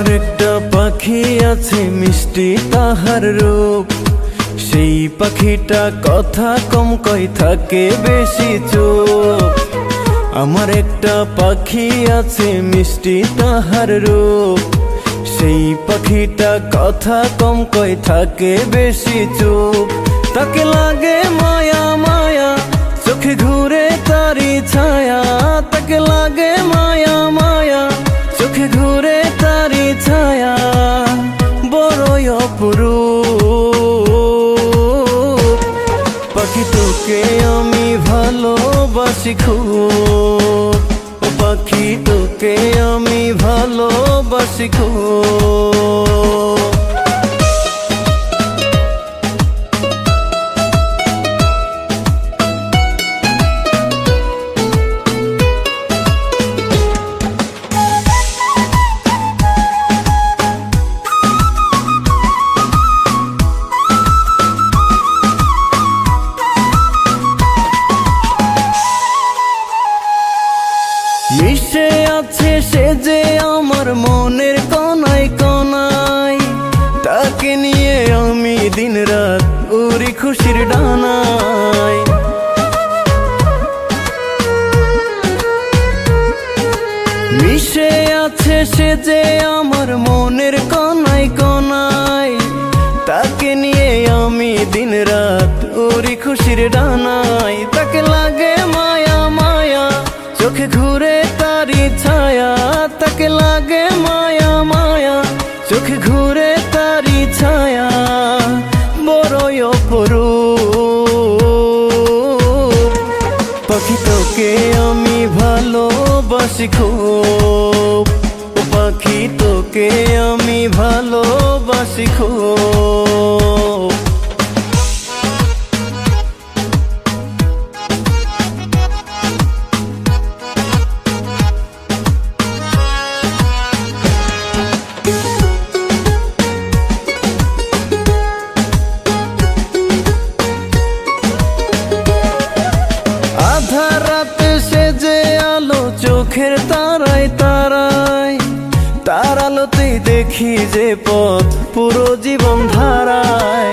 আমার একটা পাখি আছে, মিষ্টি তাহার রূপ। সেই পাখিটা কথা কম কই থাকে বেশি চুপ। আমার একটা পাখি আছে, মিষ্টি তাহার রূপ। সেই পাখিটা কথা কম কই থাকে বেশি চুপ। তাকে লাগে মায়া মায়া, চোখে ঘুরে তারি ছায়া। পাখি তোকে আমি ভালোবাসি খুব। পাখি তোকে আমি ভালোবাসি খুব। মনের কনাই কনাই তাকে নিয়ে আমি দিন রাত উড়ি খুশির ডানাই মিশে আছে সে যে আমার চোখে ঘুরে তারি ছায়া, বড়ই অপরু পাখি তোকে আমি ভালোবাসি খুব। পাখি তোকে আমি ভালোবাসি খুব। আলোতেই দেখি যে পথ পুরো জীবন ধারায়।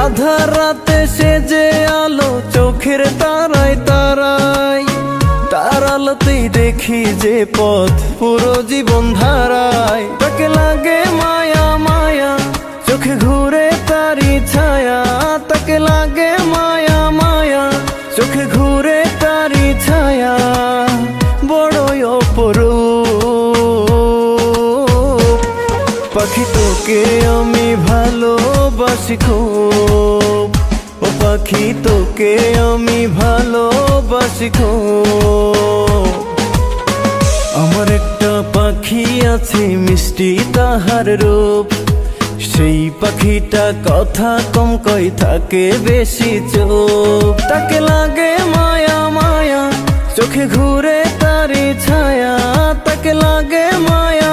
আধা রাতে সে যে আলো চোখের তারায় তারায়। তার আলোতেই দেখি যে পথ পুরো জীবন ধারায়। তাকে লাগে মায়া মায়া, চোখে ঘুরে তারি ছায়া। তাকে লাগে মায়া পাখি তোকে আমি ভালোবাসি খুব। ও পাখি তোকে আমি ভালোবাসি খুব। আমার একটা পাখি আছে, মিষ্টি তাহার রূপ। সেই পাখিটা কথা কম কই, থাকে বেশি চোখ তাকে লাগে মায়া মায়া, চোখে ঘুরে তারি ছায়া। তাকে লাগে মায়া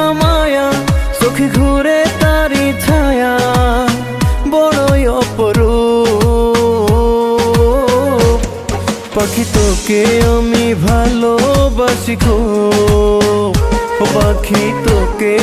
পাখি তোকে আমি ভালোবাসি গো। পাখি তোকে